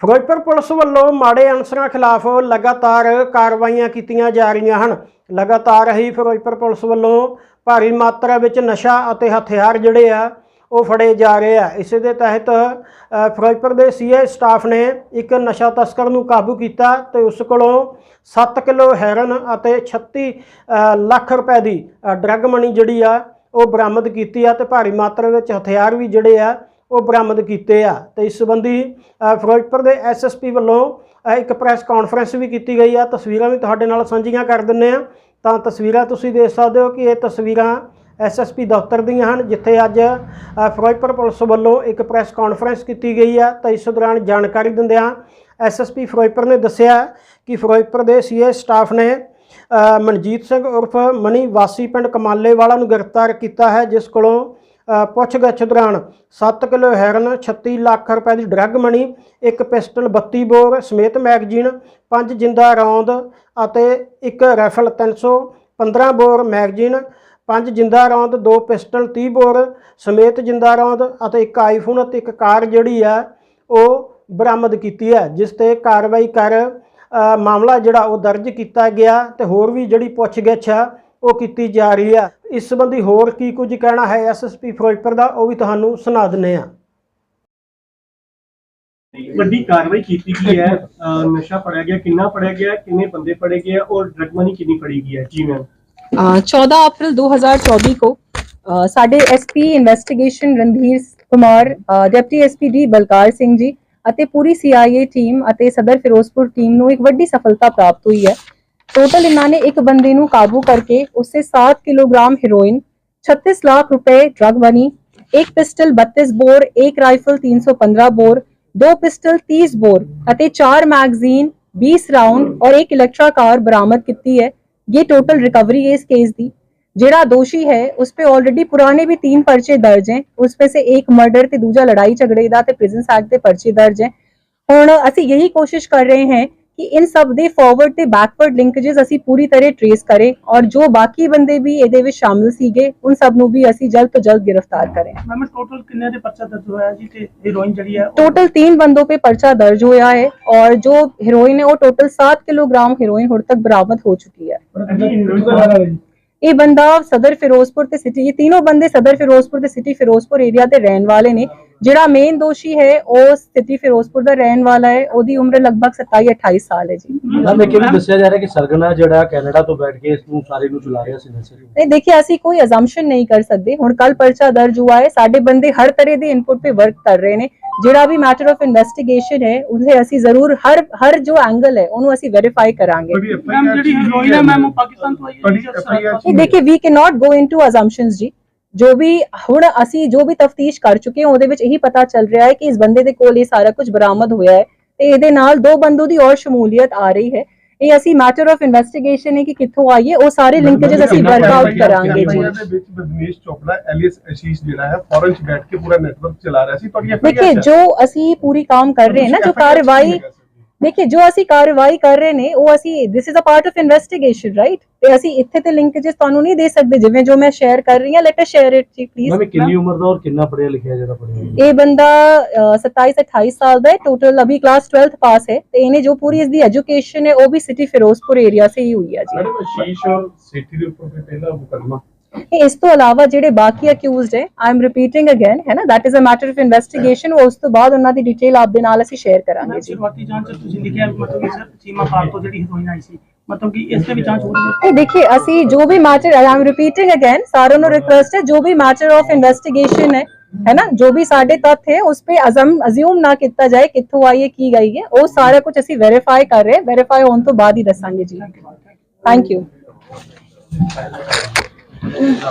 Firozpur police ਵੱਲੋਂ ਮਾੜੇ ਅਨਸਰਾਂ ਖਿਲਾਫ ਲਗਾਤਾਰ ਕਾਰਵਾਈਆਂ ਕੀਤੀਆਂ ਜਾ ਰਹੀਆਂ ਹਨ। ਲਗਾਤਾਰ ਹੀ ਫਿਰੋਜ਼ਪੁਰ ਪੁਲਿਸ ਵੱਲੋਂ ਭਾਰੀ ਮਾਤਰਾ ਵਿੱਚ ਨਸ਼ਾ ਅਤੇ ਹਥਿਆਰ ਜਿਹੜੇ ਆ, ਉਹ ਫੜੇ ਜਾ ਰਹੇ ਆ। ਇਸੇ ਦੇ ਤਹਿਤ ਫਿਰੋਜ਼ਪੁਰ ਦੇ ਸੀਆਈ ਸਟਾਫ ਨੇ ਇੱਕ ਨਸ਼ਾ ਤਸਕਰ ਨੂੰ ਕਾਬੂ ਕੀਤਾ ਤੇ ਉਸ ਕੋਲੋਂ 7 ਕਿਲੋ ਹੈਰਨ ਅਤੇ 36 ਲੱਖ ਰੁਪਏ ਦੀ ਡਰੱਗ ਮਨੀ ਜਿਹੜੀ ਆ, ਉਹ ਬਰਾਮਦ ਕੀਤੀ ਆ ਤੇ ਭਾਰੀ ਮਾਤਰਾ ਵਿੱਚ ਹਥਿਆਰ ਵੀ ਜਿਹੜੇ ਆ ਉਹ ਬਰਾਮਦ ਕੀਤੇ ਆ। ਤੇ ਇਸ ਸੰਬੰਧੀ ਫਿਰੋਜ਼ਪੁਰ ਦੇ ਐਸਐਸਪੀ ਵੱਲੋਂ ਇੱਕ ਪ੍ਰੈਸ ਕਾਨਫਰੰਸ ਵੀ ਕੀਤੀ ਗਈ ਆ। ਤਸਵੀਰਾਂ ਵੀ ਤੁਹਾਡੇ ਨਾਲ ਸਾਂਝੀਆਂ ਕਰ ਦਿੰਨੇ ਆ। ਤਾਂ ਤਸਵੀਰਾਂ ਤੁਸੀਂ ਦੇਖ ਸਕਦੇ ਹੋ ਕਿ ਇਹ ਤਸਵੀਰਾਂ ਐਸਐਸਪੀ ਦਫ਼ਤਰ ਦੀਆਂ ਹਨ, ਜਿੱਥੇ ਅੱਜ ਫਿਰੋਜ਼ਪੁਰ ਪੁਲਿਸ ਵੱਲੋਂ ਇੱਕ ਪ੍ਰੈਸ ਕਾਨਫਰੰਸ ਕੀਤੀ ਗਈ ਆ। ਤਾਂ ਇਸ ਦੌਰਾਨ ਜਾਣਕਾਰੀ ਦਿੰਦਿਆਂ ਐਸਐਸਪੀ ਫਿਰੋਜ਼ਪੁਰ ਨੇ ਦੱਸਿਆ ਕਿ ਫਿਰੋਜ਼ਪੁਰ ਦੇ ਸੀਏ ਸਟਾਫ ਨੇ ਮਨਜੀਤ ਸਿੰਘ ਉਰਫ ਮਨੀ ਵਾਸੀ ਪਿੰਡ ਕਮਾਲੇ ਵਾਲਾ ਨੂੰ ਗ੍ਰਿਫਤਾਰ ਕੀਤਾ ਹੈ, ਜਿਸ ਕੋਲੋਂ ਪੁੱਛਗਿੱਛ ਦੌਰਾਨ 7 ਕਿਲੋ ਹੈਰਨ 36 ਲੱਖ ਰੁਪਏ ਦੀ ਡਰੱਗ ਮਨੀ ਇੱਕ ਪਿਸਟਲ 32 ਬੋਰ, ਸਮੇਤ ਮੈਗਜ਼ੀਨ, ਪੰਜ ਜਿੰਦਾ ਰੌਂਦ ਅਤੇ ਇੱਕ ਰਾਈਫਲ 315 ਬੋਰ ਮੈਗਜ਼ੀਨ, ਪੰਜ ਜਿੰਦਾ ਰੌਂਦ, ਦੋ ਪਿਸਟਲ 30 ਬੋਰ, ਸਮੇਤ ਜਿੰਦਾ ਰੌਂਦ ਅਤੇ ਇੱਕ ਆਈਫੋਨ ਅਤੇ ਇੱਕ ਕਾਰ ਜਿਹੜੀ ਆ, ਉਹ ਬਰਾਮਦ ਕੀਤੀ ਹੈ, ਜਿਸ ਤੇ ਕਾਰਵਾਈ ਕਰ ਮਾਮਲਾ ਜਿਹੜਾ ਉਹ ਦਰਜ ਕੀਤਾ ਗਿਆ ਤੇ ਹੋਰ ਵੀ ਜਿਹੜੀ ਪੁੱਛਗਿੱਛ ਆ ਉਹ ਕੀਤੀ ਜਾ ਰਹੀ ਹੈ ਇਸ ਸੰਬੰਧੀ ਹੋਰ ਕੀ ਕੁਝ ਕਹਿਣਾ ਹੈ ਐਸਐਸਪੀ ਫਿਰੋਜ਼ਪੁਰ ਦਾ ਉਹ ਵੀ ਤੁਹਾਨੂੰ ਸੁਣਾ ਦਿੰਨੇ ਆ। ਵੱਡੀ ਕਾਰਵਾਈ ਕੀਤੀ ਗਈ ਹੈ। ਨਸ਼ਾ ਫੜਿਆ ਗਿਆ ਕਿੰਨਾ ਫੜਿਆ ਗਿਆ ਕਿੰਨੇ ਬੰਦੇ ਫੜੇ ਗਏ ਔਰ ਡਰਗ ਮਨੀ ਕਿੰਨੀ ਫੜੀ ਗਈ ਹੈ? ਜੀ ਮੈਮ ਅ, 14 ਅਪ੍ਰੈਲ 2024 को ਸਾਡੇ SP investigation Randhir Kumar deputy SP D Balkar Singh ji ਅਤੇ ਪੂਰੀ ਸੀਆਈਏ ਟੀਮ ਅਤੇ ਸਦਰ ਫਿਰੋਜ਼ਪੁਰ ਟੀਮ ਨੂੰ ਇੱਕ ਵੱਡੀ ਸਫਲਤਾ ਪ੍ਰਾਪਤ ਹੋਈ ਹੈ। ਟੋਟਲ ਇਹਨਾਂ ਨੇ ਇੱਕ ਬੰਦੇ ਨੂੰ ਕਾਬੂ ਕਰਕੇ ਉਸੇ 7 ਕਿਲੋਗ੍ਰਾਮ ਹੈਰੋਇਨ 36 ਲੱਖ ਰੁਪਏ ਡਰਗ ਮਨੀ ਇੱਕ ਪਿਸਟਲ 32 ਬੋਰ ਇੱਕ ਰਾਈਫਲ 315 ਬੋਰ ਦੋ ਪਿਸਟਲ 30 ਬੋਰ ਅਤੇ ਚਾਰ ਮੈਗਜ਼ੀਨ 20 ਰਾਉਂਡ ਔਰ ਇੱਕ ਇਲੈਕਟਰਾ ਕਾਰ ਬਰਾਮਦ ਕੀਤੀ है ये टोटल रिकवरी है इस केस दी जेड़ा दोषी है उस पे ऑलरेडी पुराने भी तीन पर्चे दर्ज हैं उसमें से एक मर्डर ਤੇ ਦੂਜਾ ਲੜਾਈ ਝਗੜੇ ਦਾ ਤੇ ਪ੍ਰਿਜ਼ਨਸ ਐਕਟ ਦੇ ਪਰਚੇ ਦਰਜ ਹੈ ਹੁਣ ਅਸੀਂ ਯਹੀ ਕੋਸ਼ਿਸ਼ ਕਰ ਰਹੇ ਹਾਂ ਕਿ ਇਨ ਸਭ ਦੇ ਫਾਰਵਰਡ ਤੇ ਬੈਕਵਰਡ ਲਿੰਕੇजेस ਅਸੀਂ ਪੂਰੀ ਤਰ੍ਹਾਂ ਟ੍ਰੇਸ ਕਰੇ ਔਰ ਜੋ ਬਾਕੀ ਬੰਦੇ ਵੀ ਇਹਦੇ ਵਿੱਚ ਸ਼ਾਮਲ ਸੀਗੇ ਉਹਨਾਂ ਸਭ ਨੂੰ ਵੀ ਅਸੀਂ ਜਲਦ ਤੋਂ ਜਲਦ ਗ੍ਰਿਫਤਾਰ ਕਰੇ। ਮੈਮ ਟੋਟਲ ਕਿੰਨੇ ਦੇ ਪਰਚਾ ਦਰਜ ਹੋਇਆ ਜੀ? ਤੇ ਹੀਰੋਇਨ ਜਿਹੜੀ ਹੈ ਟੋਟਲ 3 ਬੰਦੋ ਪੇ ਪਰਚਾ ਦਰਜ ਹੋਇਆ ਹੈ ਔਰ ਜੋ ਹੀਰੋਇਨ ਹੈ ਉਹ ਟੋਟਲ 7 ਕਿਲੋਗ੍ਰਾਮ ਹੀਰੋਇਨ ਹੁਣ ਤੱਕ ਬਰਾਮਦ ਹੋ ਚੁੱਕੀ ਹੈ। ਇਹ ਬੰਦਾ ਸਦਰ ਫਿਰੋਜ਼ਪੁਰ ਤੇ ਸਿਟੀ ਇਹ ਤਿੰਨੋਂ ਬੰਦੇ ਸਦਰ ਫਿਰੋਜ਼ਪੁਰ ਤੇ ਸਿਟੀ ਫਿਰੋਜ਼ਪੁਰ ਏਰੀਆ ਦੇ ਰਹਿਣ ਵਾਲੇ ਨੇ। ਜਿਹੜਾ ਮੇਨ ਦੋਸ਼ੀ ਹੈ ਉਹ ਸਥਿਤੀ ਫਿਰੋਜ਼ਪੁਰ ਦਾ ਰਹਿਣ ਵਾਲਾ ਹੈ। ਉਹਦੀ ਉਮਰ ਲਗਭਗ 27 28 ਸਾਲ ਹੈ ਜੀ। ਮੈਮ ਇਹ ਵੀ ਦੱਸਿਆ ਜਾ ਰਿਹਾ ਕਿ ਸਰਗਨਾ ਜਿਹੜਾ ਕੈਨੇਡਾ ਤੋਂ ਬੈਠ ਕੇ ਇਸ ਨੂੰ ਸਾਰੇ ਨੂੰ ਚਲਾ ਰਿਹਾ ਸੀ ਨਸਰੀ ਨਹੀਂ ਦੇਖਿਆ ਅਸੀਂ ਕੋਈ ਅਜ਼ੰਪਸ਼ਨ ਨਹੀਂ ਕਰ ਸਕਦੇ। ਹੁਣ ਕੱਲ ਪਰਚਾ ਦਰਜ ਹੋਇਆ ਹੈ। ਸਾਡੇ ਬੰਦੇ ਹਰ ਤਰ੍ਹਾਂ ਦੇ ਇਨਪੁਟ ਤੇ ਵਰਕ ਕਰ ਰਹੇ ਨੇ। ਜਿਹੜਾ ਵੀ ਮੈਟਰ ਆਫ ਇਨਵੈਸਟੀਗੇਸ਼ਨ ਹੈ ਉਹਦੇ ਅਸੀਂ ਜ਼ਰੂਰ ਹਰ ਹਰ ਜੋ ਐਂਗਲ ਹੈ ਉਹਨੂੰ ਅਸੀਂ ਵੈਰੀਫਾਈ ਕਰਾਂਗੇ। ਮੈਮ ਜਿਹੜੀ ਹੀਰੋਇਨ ਹੈ ਮੈਮ ਉਹ ਪਾਕਿਸਤਾਨ ਤੋਂ ਆਈ ਹੈ ਇਹ ਵੀ ਕੈਨ ਗੋ ਇਨਟੂ ਅਜ਼ੰਪਸ਼ਨਸ ਜੀ। ਜੋ ਵੀ ਹੁਣ ਅਸੀਂ ਜੋ ਵੀ ਤਫਤੀਸ਼ ਕਰ ਚੁੱਕੇ ਹਾਂ ਉਹਦੇ ਵਿੱਚ ਇਹੀ ਪਤਾ ਚੱਲ ਰਿਹਾ ਹੈ ਕਿ ਇਸ ਬੰਦੇ ਦੇ ਕੋਲ ਇਹ ਸਾਰਾ ਕੁਝ ਬਰਾਮਦ ਹੋਇਆ ਹੈ ਤੇ ਇਹਦੇ ਨਾਲ ਦੋ ਬੰਦੋ ਦੀ ਔਰ ਸ਼ਮੂਲੀਅਤ ਆ ਰਹੀ ਹੈ। ਇਹ ਅਸੀਂ ਮੈਟਰ ਆਫ ਇਨਵੈਸਟੀਗੇਸ਼ਨ ਹੈ ਕਿ ਕਿੱਥੋਂ ਆਈ ਹੈ ਉਹ ਸਾਰੇ ਲਿੰਕੇजेस ਅਸੀਂ ਵਰਕ ਆਊਟ ਕਰਾਂਗੇ ਜੀ। ਵਿੱਚ ਬਦਨੀਸ਼ ਚੋਪੜਾ ਐਲੀਅਸ ਅਸ਼ੀਸ਼ ਜਿਹੜਾ ਹੈ ਫੋਰਨ ਚ ਬੈਠ ਕੇ ਪੂਰਾ ਨੈਟਵਰਕ ਚਲਾ ਰਿਹਾ ਸੀ ਤੁਹਾਡੀ ਐਫਆਈਆਰ ਦੇਖਿਏ ਜੋ ਅਸੀਂ ਪੂਰੀ ਕੰਮ ਕਰ ਰਹੇ ਹਾਂ ਨਾ ਜੋ ਕਾਰਵਾਈ ਦੇਖिए ਜੋ ਅਸੀਂ ਕਾਰਵਾਈ ਕਰ ਰਹੇ ਨੇ ਉਹ ਅਸੀਂ this is a part of investigation right ਤੇ ਅਸੀਂ ਇੱਥੇ ਤੇ ਲਿੰਕੇजेस ਤੁਹਾਨੂੰ ਨਹੀਂ ਦੇ ਸਕਦੇ ਜਿਵੇਂ ਜੋ ਮੈਂ ਸ਼ੇਅਰ ਕਰ ਰਹੀ ਹਾਂ ਲੈਟ ਅਸ ਸ਼ੇਅਰ ਇਟ ਜੀ ਪਲੀਜ਼ ਮੈਂ ਕਿੰਨੀ ਉਮਰ ਦਾ ਔਰ ਕਿੰਨਾ ਪੜਿਆ ਲਿਖਿਆ ਜਿਹੜਾ ਪੜਿਆ ਇਹ ਬੰਦਾ 27 28 ਸਾਲ ਦਾ ਹੈ ਟੋਟਲ ਅਭੀ ਕਲਾਸ 12th ਪਾਸ ਹੈ ਤੇ ਇਹਨੇ ਜੋ ਪੂਰੀ ਇਸ ਦੀ ਐਜੂਕੇਸ਼ਨ ਹੈ ਉਹ ਵੀ ਸਿਟੀ ਫਿਰੋਜ਼ਪੁਰ ਏਰੀਆ ਸੇ ਹੀ ਹੋਈ ਹੈ ਜੀ। ਮੈਡਮ ਸ਼ੀਸ਼ ਸਿਟੀ ਦੇ ਉੱਪਰ ਪਹਿਲਾ ਮੁਕਦਮਾ? ਇਸ ਤੋਂ ਇਲਾਵਾ ਜਿਹੜੇ ਬਾਕੀ ਅਕਿਊਜ਼ਡ ਹੈ ਆਈ ਐਮ ਰਿਪੀਟਿੰਗ ਅਗੇਨ ਹੈ ਨਾ? That is a matter of investigation ਉਸ ਤੋਂ ਬਾਅਦ ਉਹਨਾਂ ਦੀ ਡਿਟੇਲ ਆਪ ਦੇ ਨਾਲ ਅਸੀਂ ਸ਼ੇਅਰ ਕਰਾਂਗੇ ਜੀ। ਸ਼ੁਰੂਆਤੀ ਜਾਂਚ ਤੁਸੀਂ ਲਿਖਿਆ ਮਤਲਬ ਕਿ ਸਰ ਚੀਮਾ ਪਾਰ ਤੋਂ ਜਿਹੜੀ ਹੀਰੋਇਨ ਆਈ ਸੀ ਮਤਲਬ ਕਿ ਇਸ ਤੇ ਵੀ ਜਾਂਚ ਹੋ ਰਹੀ ਹੈ? ਇਹ ਦੇਖਿਏ ਅਸੀਂ ਜੋ ਵੀ matter I am repeating again ਸਾਰਿਆਂ ਨੂੰ ਰਿਕੁਐਸਟ ਹੈ ਜੋ ਵੀ ਮੈਟਰ ਆਫ ਇਨਵੈਸਟੀਗੇਸ਼ਨ ਹੈ है ना जो भी साढ़े तथ्य है उस पर अजम अज्यूम ना किया जाए कितों आई है की गई है वो सारा कुछ असं वेरीफाई कर रहे हैं वेरीफाई होने तो बाद ही दसा जी थैंक यू 嗯。